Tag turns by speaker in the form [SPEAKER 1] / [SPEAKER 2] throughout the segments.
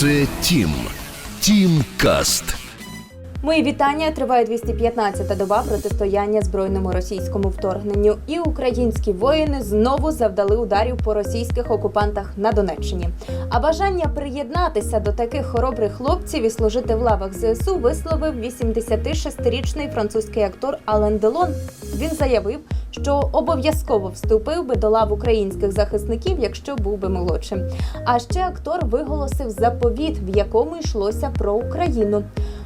[SPEAKER 1] Це Тім. Тім Каст.
[SPEAKER 2] Мої вітання. Триває 215-та доба протистояння збройному російському вторгненню. І українські воїни знову завдали ударів по російських окупантах на Донеччині. А бажання приєднатися до таких хоробрих хлопців і служити в лавах ЗСУ висловив 86-річний французький актор Ален Делон. Він заявив, що обов'язково вступив би до лав українських захисників, якщо був би молодшим. А ще актор виголосив заповіт, в якому йшлося про Україну.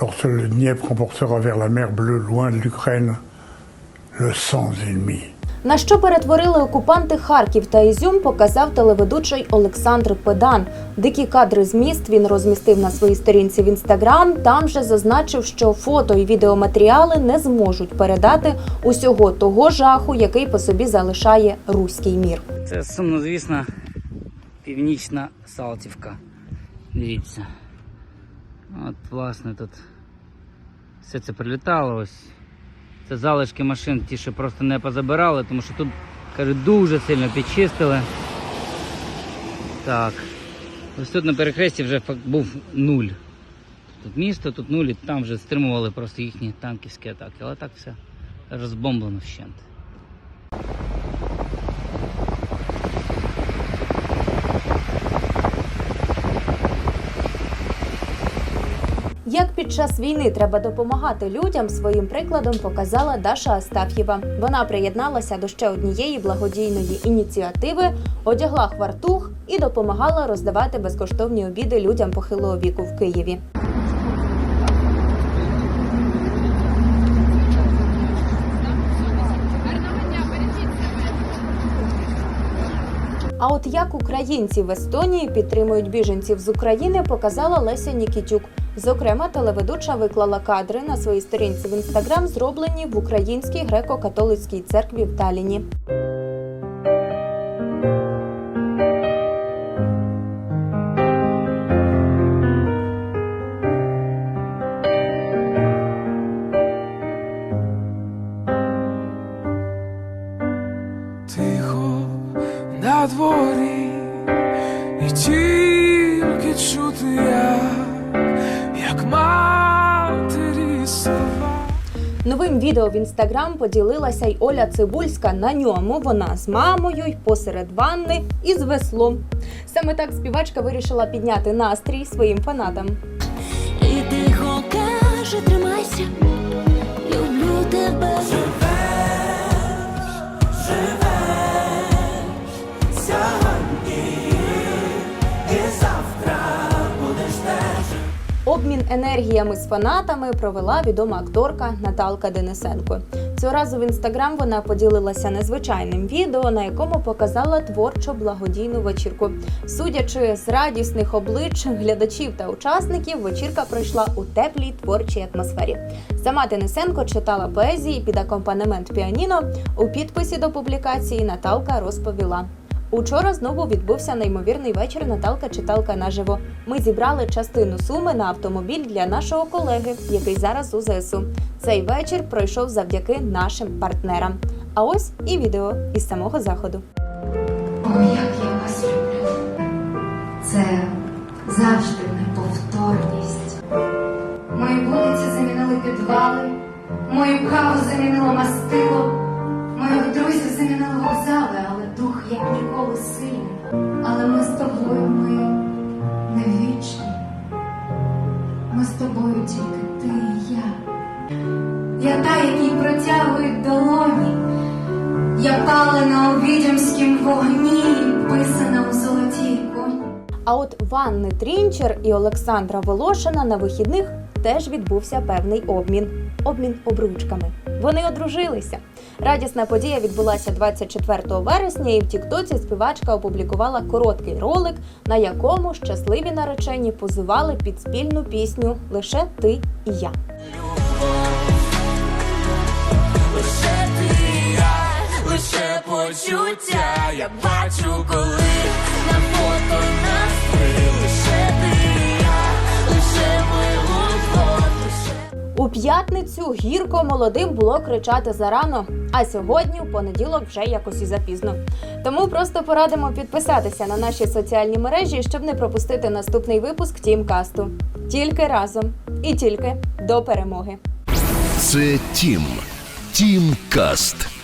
[SPEAKER 3] lorsque le Dniepr emportera vers la mer bleue, loin de l'Ukraine, le sang des ennemis.
[SPEAKER 2] На що перетворили окупанти Харків та Ізюм, показав телеведучий Олександр Педан. Дикі кадри з міст він розмістив на своїй сторінці в інстаграм. Там же зазначив, що фото і відеоматеріали не зможуть передати усього того жаху, який по собі залишає руський мір.
[SPEAKER 4] Це сумнозвісна північна Салтівка. Дивіться. От, власне, тут все це прилітало ось. Це залишки машин, ті, що просто не позабирали, тому що тут, кажуть, дуже сильно підчистили. Так. Ось тут на перехресті вже був нуль. Тут місто, тут нуль, і там вже стримували просто їхні танківські атаки. Але так все розбомблено вщент.
[SPEAKER 2] Як під час війни треба допомагати людям, своїм прикладом показала Даша Астаф'єва. Вона приєдналася до ще однієї благодійної ініціативи, одягла хвартух і допомагала роздавати безкоштовні обіди людям похилого віку в Києві. А от як українці в Естонії підтримують біженців з України, показала Леся Нікітюк. Зокрема, телеведуча виклала кадри на своїй сторінці в інстаграм, зроблені в українській греко-католицькій церкві в Таліні.
[SPEAKER 5] Тихо на дворі, і тільки чути я, як матері слова.
[SPEAKER 2] Новим відео в інстаграм поділилася й Оля Цибульська. На ньому вона з мамою й посеред ванни і з веслом. Саме так співачка вирішила підняти настрій своїм фанатам.
[SPEAKER 6] І тихо каже, тримайся, люблю тебе.
[SPEAKER 2] Обмін енергіями з фанатами провела відома акторка Наталка Денисенко. Цього разу в інстаграм вона поділилася незвичайним відео, на якому показала творчо благодійну вечірку. Судячи з радісних облич глядачів та учасників, вечірка пройшла у теплій творчій атмосфері. Сама Денисенко читала поезії під акомпанемент піаніно. У підписі до публікації Наталка розповіла. Учора знову відбувся неймовірний вечір. Наталка читалка наживо. Ми зібрали частину суми на автомобіль для нашого колеги, який зараз у ЗСУ. Цей вечір пройшов завдяки нашим партнерам. А ось і відео із самого заходу.
[SPEAKER 7] О, як я вас люблю. Це завжди неповторність. Мої вулиці замінили підвали, мою каву замінило мастило, моїх друзів дух як ніколи. Але ми з тобою, ми не вічні. Ми з тобою тільки ти і я. Я та, якій протягують долоні. Я палена у відьомськім вогні, писана у золотій іконі.
[SPEAKER 2] А от Ванни Трінчер і Олександра Волошина на вихідних теж відбувся певний обмін обмін обручками. Вони одружилися. Радісна подія відбулася 24 вересня, і в Тіктоці співачка опублікувала короткий ролик, на якому щасливі наречені позивали під спільну пісню Лише ти і я.
[SPEAKER 5] Лише ти і я, лише почуття, я бачу, коли на фото нас три. Лише ти
[SPEAKER 2] У п'ятницю гірко молодим було кричати зарано, а сьогодні, в понеділок, вже якось і запізно. Тому просто порадимо підписатися на наші соціальні мережі, щоб не пропустити наступний випуск Тімкасту. Тільки разом і тільки до перемоги.
[SPEAKER 1] Це Тім. Тім Каст.